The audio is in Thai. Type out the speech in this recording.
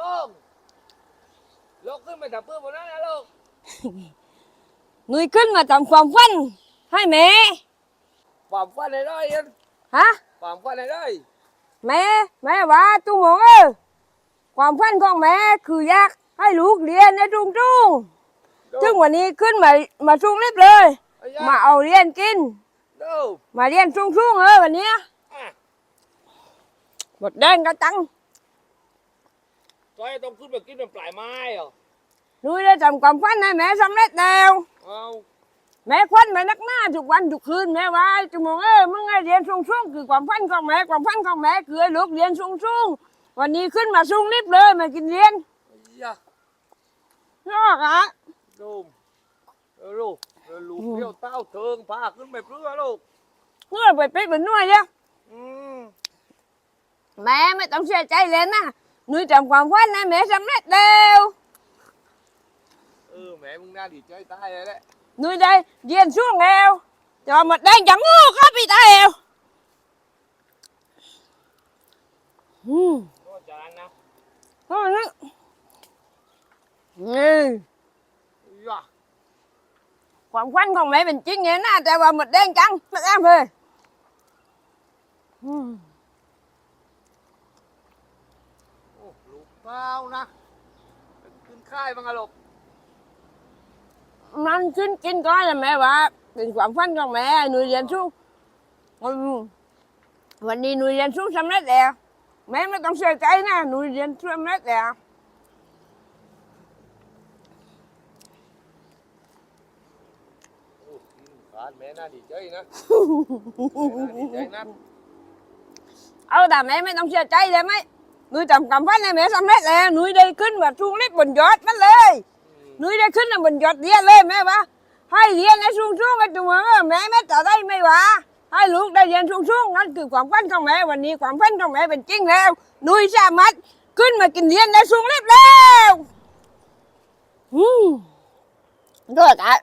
ต้องลูกขึ้นไปจับปืนบนนั้นนะลูกหนุยขึ้นมาทำความฝันให้แม่ความฝันในได้ยันฮะความฝันในได้แม่แม่ว่าตุ้งหงเออความฝันของแม่คืออยากให้ลูกเรียนในทุ่งทุ่งๆซึ่งวันนี้ขึ้นมามาทุ่งรีบเลยไอ้ยะมาเอาเรียนกินดูมาเรียนทุ่งทุ่งๆเออวันเนี้ยอะหมดแดงก็ตัง ซอยต้องขึ้นไปกินเป็นปลายไม้เหรอหนุยได้ทำความฝันให้แม่สำเร็จแล้วเอาแม่ควันแม่นักหน้าทุกวันทุกคืนแม่ว่าจุมงเอ้ยมึงให้เรียนสูงสูงๆคือความฝันของแม่ความฝันของแม่คือให้ลูกเรียนสูงสูงๆวันนี้ขึ้นมาสูงนิบเลยมากินเรียนไอ้ยะยอกอะดูเออลูกเออลูกเที่ยวเต้าเทิงพาขึ้นไปเพื่อลูกเงื่อไปเป็ดเป็นหน่วยเนี่ยอืมแม่ไม่ต้องเสียใจเลยนะ หนูทำความฝันให้แม่สำเร็จแล้วเออแม่มึงน่าดีใจตายเลยแหละหนูได้เรียนสูงแล้วจะมาแดงจังงูค รับพี่ตาเอวอืมโน่นจานนะก็นั่นนี่ไอ้เป็นจริงไงนะแต่านะขึ้นค่ายบ้างอะลูกมันขึ้นกินก็เลยแม่ว่าเป็นความฝันของแม่หนูเรียนสูงอืมวันนี้หนูเรียนสูงสำเร็จแล้วแม่ไม่ต้องเสียใจนะหนูเรียนสู้สำเร็จแล้วแม่น่าดีใจนะแม่น่าดีใจนะเอาแต่แม่ไม่ต้องเสียใจเลยไหม หนูทำความฝันให้แม่สำเร็จแล้วหนูได้ขึ้นมาสูงเล็บบนยอดมันเลยอืมหนูได้ขึ้นมาบนยอดเรียนเลยแม่ว่าให้เรียนให้สูงสูงๆกันตัวเออแม่ไม่ต่อได้ไม่ว่าให้ลูกได้เรียนสูงสูงๆนั่นคือความฝันของแม่วันนี้ความฝันของแม่เป็นจริงแล้วหนูสามารถขึ้นมากินเรียนได้สูงเล็บแล้วอืมด้วยกัน